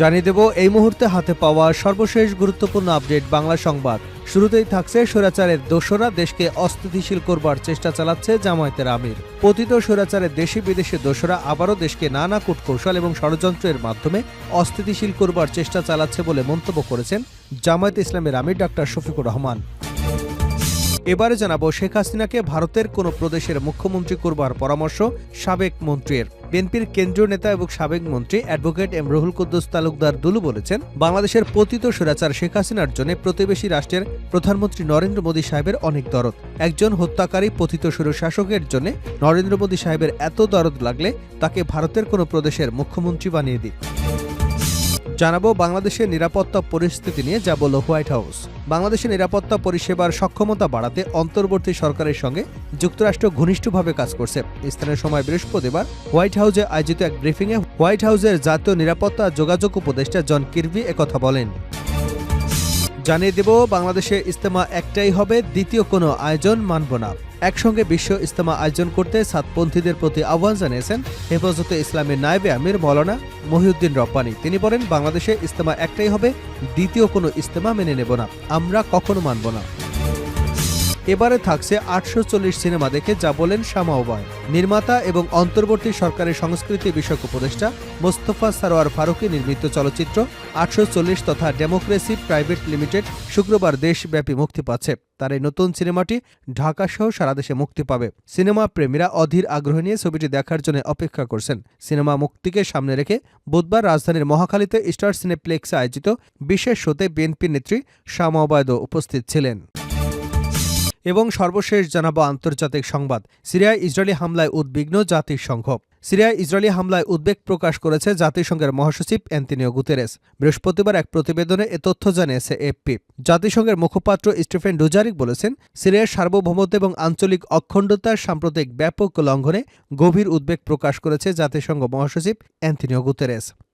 জানিয়ে দেব, এই মুহূর্তে হাতে পাওয়া সর্বশেষ গুরুত্বপূর্ণ আপডেট বাংলা সংবাদ। শুরুতেই থাকছে স্বৈরাচারের দোসরা, দেশকে অস্থিতিশীল করবার চেষ্টা চালাচ্ছে জামায়াতের আমির। পতিত স্বৈরাচারের দেশি বিদেশি দোসরা আবারও দেশকে নানা কূটকৌশল এবং ষড়যন্ত্রের মাধ্যমে অস্থিতিশীল করবার চেষ্টা চালাচ্ছে বলে মন্তব্য করেছেন জামায়াত ইসলামের আমির ডাক্তার শফিকুর রহমান। এবারে জানাব শেখ হাসিনাকে ভারতের কোনো প্রদেশের মুখ্যমন্ত্রী করবার পরামর্শ সাবেক মন্ত্রীর। বিএনপির কেন্দ্রীয় নেতা এবং সাবেক মন্ত্রী অ্যাডভোকেট এম রুহুল কুদ্দুস তালুকদার দুলু বলেছেন, বাংলাদেশের পতিত স্বৈরাচার শেখ হাসিনার জন্য প্রতিবেশী রাষ্ট্রের প্রধানমন্ত্রী নরেন্দ্র মোদী সাহেবের অনেক দরদ। একজন হত্যাকারী পতিত শাসকের জন্য নরেন্দ্র মোদী সাহেবের এত দরদ লাগলে তাকে ভারতের কোনো প্রদেশের মুখ্যমন্ত্রী বানিয়ে দিক জানাব বাংলাদেশের নিরাপত্তা পরিস্থিতি নিয়ে, যা বলল হোয়াইট হাউস। বাংলাদেশের নিরাপত্তা পরিষেবার সক্ষমতা বাড়াতে অন্তর্বর্তী সরকারের সঙ্গে যুক্তরাষ্ট্র ঘনিষ্ঠভাবে কাজ করছে। স্থানীয় সময় বৃহস্পতিবার হোয়াইট হাউসে আয়োজিত এক ব্রিফিংয়ে হোয়াইট হাউসের জাতীয় নিরাপত্তা যোগাযোগ উপদেষ্টা জন কিরভি একথা বলেন। জানিয়ে দেব, বাংলাদেশে ইস্তেমা একটাই হবে, দ্বিতীয় কোনো আয়োজন মানব না। একসঙ্গে বিশ্ব ইস্তেমা আয়োজন করতে সাতপন্থীদের প্রতি আহ্বান জানিয়েছেন হেফাজতে ইসলামের নায়েবে আমির মৌলানা মহিউদ্দিন রব্বানি। তিনি বলেন, বাংলাদেশে ইস্তেমা একটাই হবে, দ্বিতীয় কোনো ইস্তেমা মেনে নেব না। আমরা কখনো মানব না। এবারে থাকছে আটশো চল্লিশ সিনেমা দেখে যা বলেন শামা ওবায় নির্মাতা এবং অন্তর্বর্তী সরকারের সংস্কৃতি বিষয়ক উপদেষ্টা মোস্তফা সারোয়ার ফারুকি নির্মিত চলচ্চিত্র আটশো চল্লিশ তথা ডেমোক্রেসি প্রাইভেট লিমিটেড শুক্রবার দেশব্যাপী মুক্তি পাচ্ছে। তার এই নতুন সিনেমাটি ঢাকা সহ সারা দেশে মুক্তি পাবে। সিনেমা প্রেমীরা অধীর আগ্রহ নিয়ে ছবিটি দেখার জন্য অপেক্ষা করছেন। সিনেমা মুক্তিকে সামনে রেখে বুধবার রাজধানীর মহাখালীতে স্টার সিনেপ্লেক্সে আয়োজিত বিশেষ শোতে বিএনপি নেত্রী শামা ওবায়দও উপস্থিত ছিলেন। এবং সর্বশেষ জানাব আন্তর্জাতিক সংবাদ। সিরিয়ায় ইসরায়েলি হামলায় উদ্বিগ্ন জাতিসংঘ। সিরিয়ায় ইসরায়েলি হামলায় উদ্বেগ প্রকাশ করেছে জাতিসংঘের মহাসচিব অ্যান্টনিও গুতেরেস। বৃহস্পতিবার এক প্রতিবেদনে এ তথ্য জানিয়েছে এফপি। জাতিসংঘের মুখপাত্র স্টিফেন ডুজারিক বলেছেন, সিরিয়ার সার্বভৌমত্ব এবং আঞ্চলিক অখণ্ডতার সাম্প্রতিক ব্যাপক লঙ্ঘনে গভীর উদ্বেগ প্রকাশ করেছে জাতিসংঘ মহাসচিব অ্যান্টনিও গুতেরেস।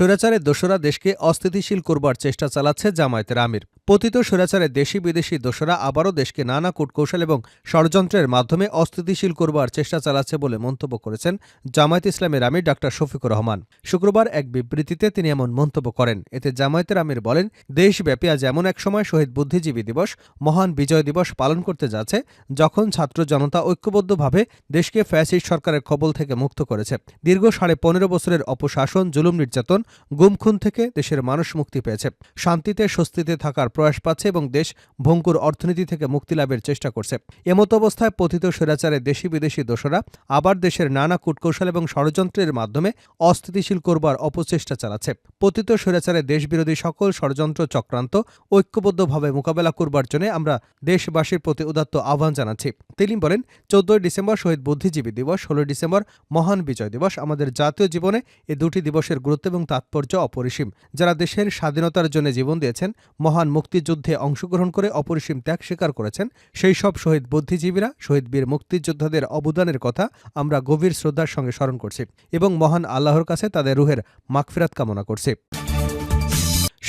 স্বৈরাচারের দোসরা দেশকে অস্থিতিশীল করবার চেষ্টা চালাচ্ছে জামায়াতের আমির। পতিত স্বৈরাচারের দেশি বিদেশি দোসরা আবারও দেশকে নানা কূটকৌশল এবং ষড়যন্ত্রের মাধ্যমে অস্থিতিশীল করবার চেষ্টা চালাচ্ছে বলে মন্তব্য করেছেন জামায়াত ইসলামের আমির ডাক্তার শফিকুর রহমান। শুক্রবার এক বিবৃতিতে তিনি এমন মন্তব্য করেন। এতে জামায়াতের আমির বলেন, দেশব্যাপী আজ এমন এক সময় শহীদ বুদ্ধিজীবী দিবস, মহান বিজয় দিবস পালন করতে যাচ্ছে, যখন ছাত্র জনতা ঐক্যবদ্ধভাবে দেশকে ফ্যাসিস্ট সরকারের কবল থেকে মুক্ত করেছে। দীর্ঘ সাড়ে পনেরো বছরের অপশাসন, জুলুম নির্যাতন গুমখুন থেকে দেশের মানুষ মুক্তি পেয়েছে। শান্তিতে, স্বস্তিতে থাকার প্রয়াস পাচ্ছে এবং দেশ ভঙ্গুর অর্থনীতি থেকে মুক্তি লাভের চেষ্টা করছে। এমতো অবস্থায় পতিত স্বৈরাচারের দেশি বিদেশি দোষরা আবার দেশের নানা কূটকৌশল এবং ষড়যন্ত্রের মাধ্যমে অস্থিতিশীল করবার অপচেষ্টা চালাচ্ছে। পতিত স্বৈরাচারের দেশবিরোধী সকল ষড়যন্ত্র চক্রান্ত ঐক্যবদ্ধভাবে মোকাবেলা করবার জন্য আমরা দেশবাসীর প্রতি উদাত্ত আহ্বান জানাচ্ছি। তিনি বলেন, চোদ্দই ডিসেম্বর শহীদ বুদ্ধিজীবী দিবস, ষোলোই ডিসেম্বর মহান বিজয় দিবস। আমাদের জাতীয় জীবনে এই দুটি দিবসের গুরুত্ব এবং তাৎপর্য অপরিসীম। যারা দেশের স্বাধীনতার জন্য জীবন দিয়েছেন, মহান মুক্তিযুদ্ধে অংশগ্রহণ করে অপরিসীম ত্যাগ স্বীকার করেছেন, সেই সব শহীদ বুদ্ধিজীবীরা, শহীদ বীর মুক্তিযোদ্ধাদের অবদানের কথা আমরা গভীর শ্রদ্ধার সঙ্গে স্মরণ করছি এবং মহান আল্লাহর কাছে তাদের রুহের মাগফিরাত কামনা করছি।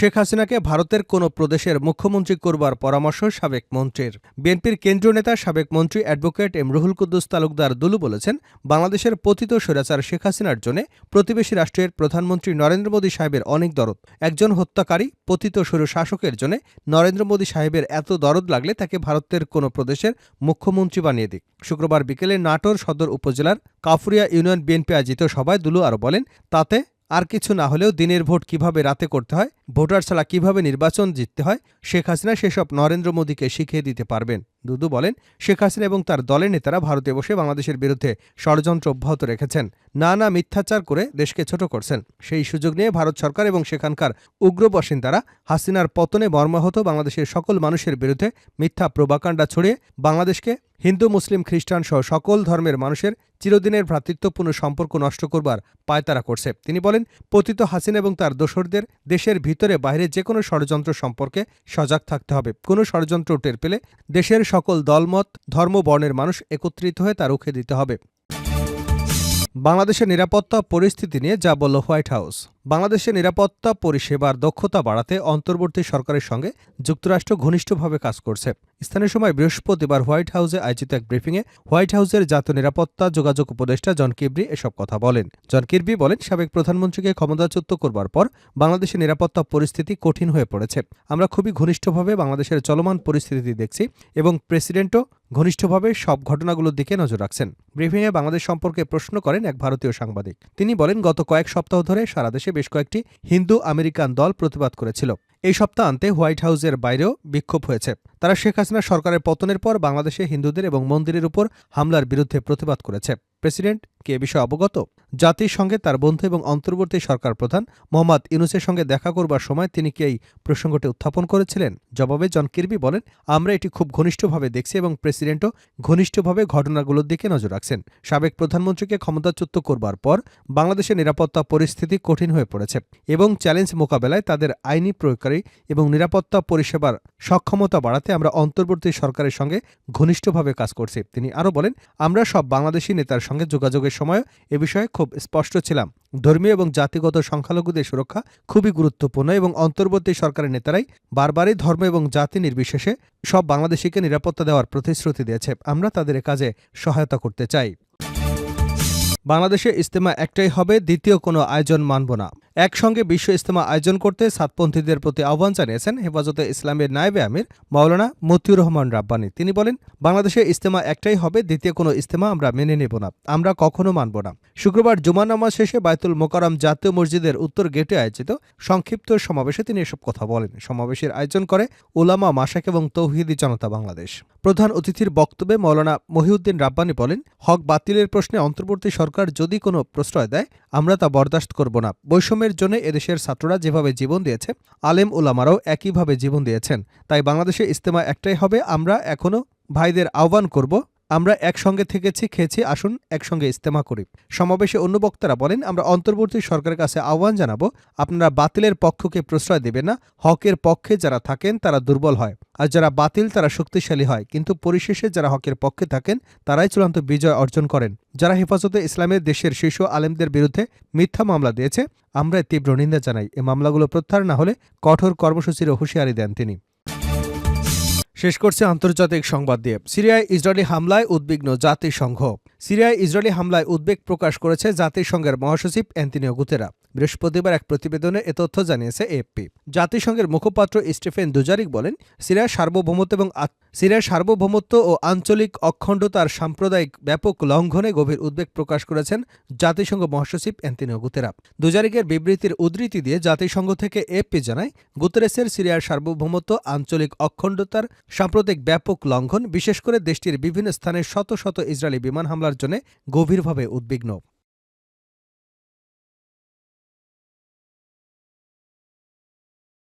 শেখ হাসিনাকে ভারতের কোনো প্রদেশের মুখ্যমন্ত্রী করবার পরামর্শ সাবেক মন্ত্রীর। বিএনপির কেন্দ্রীয় নেতা সাবেক মন্ত্রী অ্যাডভোকেট এম রুহুল কুদ্দুস তালুকদার দুলু বলেছেন, বাংলাদেশের পতিত স্বৈরাচার শেখ হাসিনার জন্য প্রতিবেশী রাষ্ট্রের প্রধানমন্ত্রী নরেন্দ্র মোদী সাহেবের অনেক দরদ। একজন হত্যাকারী, পতিত স্বৈর শাসকের জন্য নরেন্দ্র মোদী সাহেবের এত দরদ লাগলে তাকে ভারতের কোনো প্রদেশের মুখ্যমন্ত্রী বানিয়ে দিক। শুক্রবার বিকেলে নাটোর সদর উপজেলার কাফুরিয়া ইউনিয়ন বিএনপি আয়োজিত সভায় দুলু আরও বলেন, তাতে আর কিছু না হলেও দিনের ভোট কীভাবে রাতে করতে হয় ভোটার ছাড়া কীভাবে নির্বাচন জিততে হয়, শেখ হাসিনা সেসব নরেন্দ্র মোদীকে শিখিয়ে দিতে পারবেন। দুদু বলেন, শেখ হাসিনা এবং তার দলের নেতারা ভারতে বসে বাংলাদেশের বিরুদ্ধে ষড়যন্ত্র অব্যাহত রেখেছেন, নানা মিথ্যাচার করে দেশকে ছোট করছেন। সেই সুযোগ নিয়ে ভারত সরকার এবং সেখানকার উগ্র বাসিন্দারা হাসিনার পতনে মর্মাহত বাংলাদেশের সকল মানুষের বিরুদ্ধে মিথ্যা প্রবাকাণ্ডা ছড়িয়ে বাংলাদেশকে হিন্দু, মুসলিম, খ্রিস্টান সহ সকল ধর্মের মানুষের চিরদিনের ভ্রাতৃত্বপূর্ণ সম্পর্ক নষ্ট করবার পায়তারা করছে। তিনি বলেন, পতিত হাসিনা এবং তার দোসরদের দেশের ভিতরে বাইরে যে কোনো ষড়যন্ত্র সম্পর্কে সজাগ থাকতে হবে। কোনো ষড়যন্ত্র টের পেলে দেশের সকল দলমত, ধর্ম, বর্ণের মানুষ একত্রিত হয়ে তা রুখে দিতে হবে। বাংলাদেশের নিরাপত্তা পরিস্থিতি নিয়ে যা বলল হোয়াইট হাউস। বাংলাদেশের নিরাপত্তা পরিষেবার দক্ষতা বাড়াতে অন্তর্বর্তী সরকারের সঙ্গে যুক্তরাষ্ট্র ঘনিষ্ঠভাবে কাজ করছে। স্থানীয় সময় বৃহস্পতিবার হোয়াইট হাউসে আয়োজিত এক ব্রিফিংয়ে হোয়াইট হাউসের জাতীয় নিরাপত্তা যোগাযোগ উপদেষ্টা জন কিবরি এসব কথা বলেন। জন কিরবি বলেন, সাবেক প্রধানমন্ত্রীকে ক্ষমতাচ্যুত করবার পর বাংলাদেশের নিরাপত্তা পরিস্থিতি কঠিন হয়ে পড়েছে। আমরা খুবই ঘনিষ্ঠভাবে বাংলাদেশের চলমান পরিস্থিতি দেখছি এবং প্রেসিডেন্টও ঘনিষ্ঠভাবে সব ঘটনাগুলোর দিকে নজর রাখছেন। ব্রিফিংয়ে বাংলাদেশ সম্পর্কে প্রশ্ন করেন এক ভারতীয় সাংবাদিক। তিনি বলেন, গত কয়েক সপ্তাহ ধরে সারা দেশে বেশ কয়েকটি হিন্দু আমেরিকান দল প্রতিবাদ করেছিল। এই সপ্তাহান্তে হোয়াইট হাউসের বাইরেও বিক্ষোভ হয়েছে। তারা শেখ হাসিনা সরকারের পতনের পর বাংলাদেশে হিন্দুদের এবং মন্দিরের উপর হামলার বিরুদ্ধে প্রতিবাদ করেছে। প্রেসিডেন্ট কি বিষয়ে অবগত? জাতির সঙ্গে তার বন্ধু এবং অন্তর্বর্তী সরকার প্রধান মোহাম্মদ ইউনুসের সঙ্গে দেখা করবার সময় তিনি কি এই প্রসঙ্গটি উত্থাপন করেছিলেন? জবাবে জন কিরবি বলেন, আমরা এটি খুব ঘনিষ্ঠভাবে দেখছি এবং প্রেসিডেন্টও ঘনিষ্ঠভাবে ঘটনাগুলোর দিকে নজর রাখছেন। সাবেক প্রধানমন্ত্রীকে ক্ষমতাচ্যুত করবার পর বাংলাদেশের নিরাপত্তা পরিস্থিতি কঠিন হয়ে পড়েছে এবং চ্যালেঞ্জ মোকাবেলায় তাদের আইনি প্রয়োগকারী এবং নিরাপত্তা পরিষেবার সক্ষমতা বাড়াতে আমরা অন্তর্বর্তী সরকারের সঙ্গে ঘনিষ্ঠভাবে কাজ করছি। তিনি আরও বলেন, আমরা সব বাংলাদেশি নেতার সঙ্গে যোগাযোগের সময় এ বিষয়ে খুব স্পষ্ট ছিলাম। ধর্মীয় এবং জাতিগত সংখ্যালঘুদের সুরক্ষা খুবই গুরুত্বপূর্ণ এবং অন্তর্বর্তী সরকারের নেতারাই বারবারই ধর্ম এবং জাতি নির্বিশেষে সব বাংলাদেশিকে নিরাপত্তা দেওয়ার প্রতিশ্রুতি দিয়েছে। আমরা তাদের কাজে সহায়তা করতে চাই। বাংলাদেশে ইস্তেমা একটাই হবে, দ্বিতীয় কোনো আয়োজন মানব না। একসঙ্গে বিশ্ব ইস্তেমা আয়োজন করতে সাতপন্থীদের প্রতি আহ্বান জানিয়েছেন হেফাজতে ইসলামের নায়েবে আমির মাওলানা মতিউর রহমান রাব্বানি। তিনি বলেন, বাংলাদেশে ইস্তেমা একটাই হবে, দ্বিতীয় কোনো ইস্তেমা আমরা মেনে নেব না, আমরা কখনো মানব না। শুক্রবার জুমা নামাজ শেষে বায়তুল মোকারম জাতীয় মসজিদের উত্তর গেটে আয়োজিত সংক্ষিপ্ত সমাবেশে তিনি এসব কথা বলেন। সমাবেশের আয়োজন করে ওলামা মাসাক এবং তৌহিদি জনতা বাংলাদেশ। প্রধান অতিথির বক্তব্যে মৌলানা মহিউদ্দিন রাব্বানি বলেন, হক বাতিলের প্রশ্নে অন্তর্বর্তী সরকার যদি কোনো প্রশ্রয় দেয়, আমরা তা বরদাস্ত করব না। বৈষম্যের জন্য এদেশের ছাত্ররা যেভাবে জীবন দিয়েছে, আলেম উলামারাও একইভাবে জীবন দিয়েছেন। তাই বাংলাদেশে ইস্তেমা একটাই হবে, আমরা এখনও ভাইদের আহ্বান করব আমরা একসঙ্গে থেকেছি, খেয়েছি, আসুন একসঙ্গে ইস্তেমা করি। সমাবেশে অন্য বক্তারা বলেন, আমরা অন্তর্বর্তী সরকারের কাছে আহ্বান জানাব, আপনারা বাতিলের পক্ষকে প্রশ্রয় দেবেন না, হকের পক্ষে যারা থাকেন তারা দুর্বল হয়, আর যারা বাতিল তারা শক্তিশালী হয়, কিন্তু পরিশেষে যারা হকের পক্ষে থাকেন তারাই চূড়ান্ত বিজয় অর্জন করেন। যারা হেফাজতে ইসলামের দেশের শীর্ষ আলেমদের বিরুদ্ধে মিথ্যা মামলা দিয়েছে আমরা তীব্র নিন্দা জানাই। এ মামলাগুলো প্রত্যাহার না হলে কঠোর কর্মসূচির হুঁশিয়ারি দেন তিনি। শেষ করছে আন্তর্জাতিক সংবাদ দিয়ে। সিরিয়ায় ইসরায়েলি হামলায় উদ্বিগ্ন জাতিসংঘ। সিরিয়ায় ইসরায়েলি হামলায় উদ্বেগ প্রকাশ করেছে জাতিসংঘের মহাসচিব অ্যান্টনিও গুতেরা। বৃহস্পতিবার এক প্রতিবেদনে এ তথ্য জানিয়েছে এএফপি জাতিসংঘের মুখপাত্র স্টিফেন দুজারিক বলেন, সিরিয়ার সার্বভৌমত্ব এবং সিরিয়ার সার্বভৌমত্ব ও আঞ্চলিক অখণ্ডতার সাম্প্রদায়িক ব্যাপক লঙ্ঘনে গভীর উদ্বেগ প্রকাশ করেছেন জাতিসংঘ মহাসচিব অ্যান্টনিও গুতেরা। দুজারিকের বিবৃতির উদ্ধৃতি দিয়ে জাতিসংঘ থেকে এএফপি জানায়, গুতেরেসের সিরিয়ার সার্বভৌমত্ব, আঞ্চলিক অখণ্ডতার সাম্প্রতিক ব্যাপক লঙ্ঘন, বিশেষ করে দেশটির বিভিন্ন স্থানে শত শত ইসরায়েলি বিমান হামলার জন্য গভীরভাবে উদ্বিগ্ন।